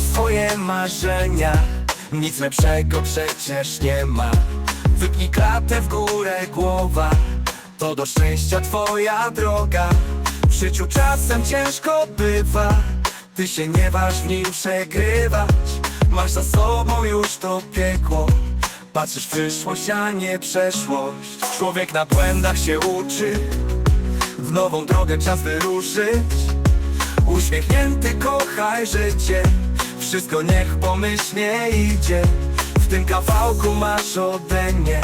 swoje marzenia Nic lepszego przecież nie ma. Wypnij klatę w górę głowa To do szczęścia twoja droga. W życiu czasem ciężko bywa Ty się nie waż w nim przegrywać. Masz za sobą już to piekło Patrzysz w przyszłość, a nie przeszłość. Człowiek na błędach się uczy W nową drogę czas wyruszyć Uśmiechnięty kochaj życie. Wszystko niech pomyślnie idzie. W tym kawałku masz ode mnie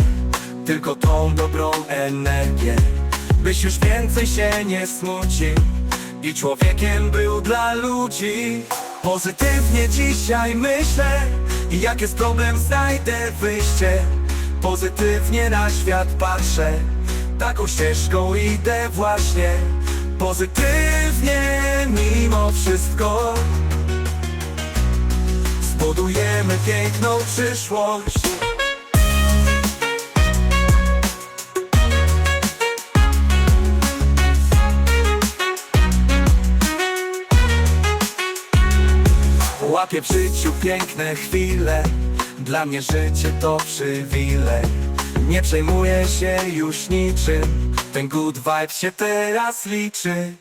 Tylko tą dobrą energię. Byś już więcej się nie smucił I człowiekiem był dla ludzi. Pozytywnie dzisiaj myślę I jak jest problem znajdę wyjście. Pozytywnie na świat patrzę Taką ścieżką idę właśnie Pozytywnie mimo wszystko Zbudujemy piękną przyszłość. Łapię w życiu piękne chwile Dla mnie życie to przywilej Nie przejmuję się już niczym. Ten good vibe się teraz liczy.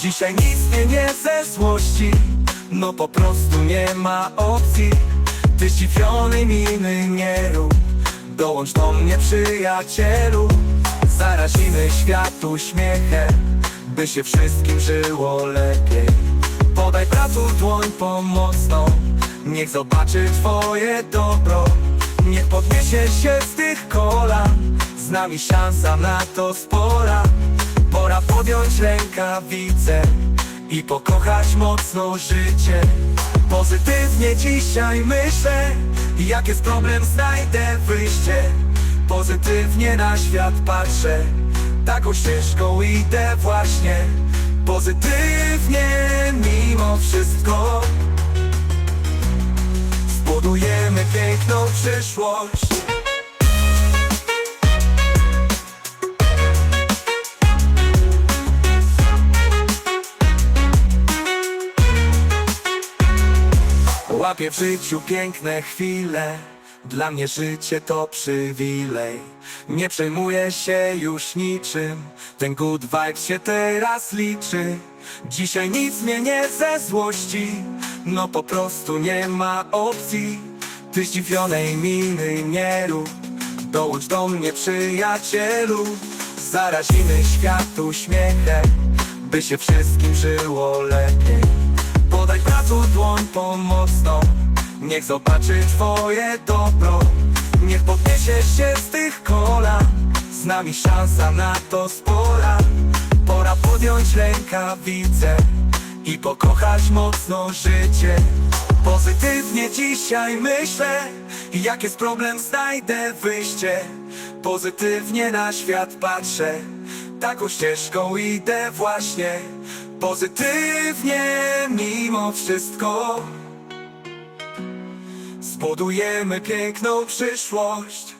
Dzisiaj nic mnie nie ze złości. No po prostu nie ma opcji. Ty zdziwionej miny nie rób. Dołącz do mnie przyjacielu. Zarazimy świat uśmiechem By się wszystkim żyło lepiej. Podaj bratu dłoń pomocną. Niech zobaczy twoje dobro. Niech podniesie się z tych kolan Z nami szansa na to spora. Pora podjąć rękawice I pokochać mocno życie. Pozytywnie dzisiaj myślę Jak jest problem znajdę wyjście. Pozytywnie na świat patrzę Taką ścieżką idę właśnie. Pozytywnie mimo wszystko Zbudujemy piękną przyszłość. Łapię w życiu piękne chwile. Dla mnie życie to przywilej. Nie przejmuję się już niczym. Ten good vibe się teraz liczy. Dzisiaj nic mnie nie ze złości No po prostu nie ma opcji. Ty zdziwionej miny nie rób. Dołącz do mnie przyjacielu. Zarazimy świat uśmiechem By się wszystkim żyło lepiej. Podaj bratu dłoń pomocną. Niech zobaczy twoje dobro. Niech podniesie się z tych kolan Z nami szansa na to spora. Pora podjąć rękawice I pokochać mocno życie. Pozytywnie dzisiaj myślę Jak jest problem znajdę wyjście. Pozytywnie na świat patrzę Taką ścieżką idę właśnie. Pozytywnie mimo wszystko. Zbudujemy piękną przyszłość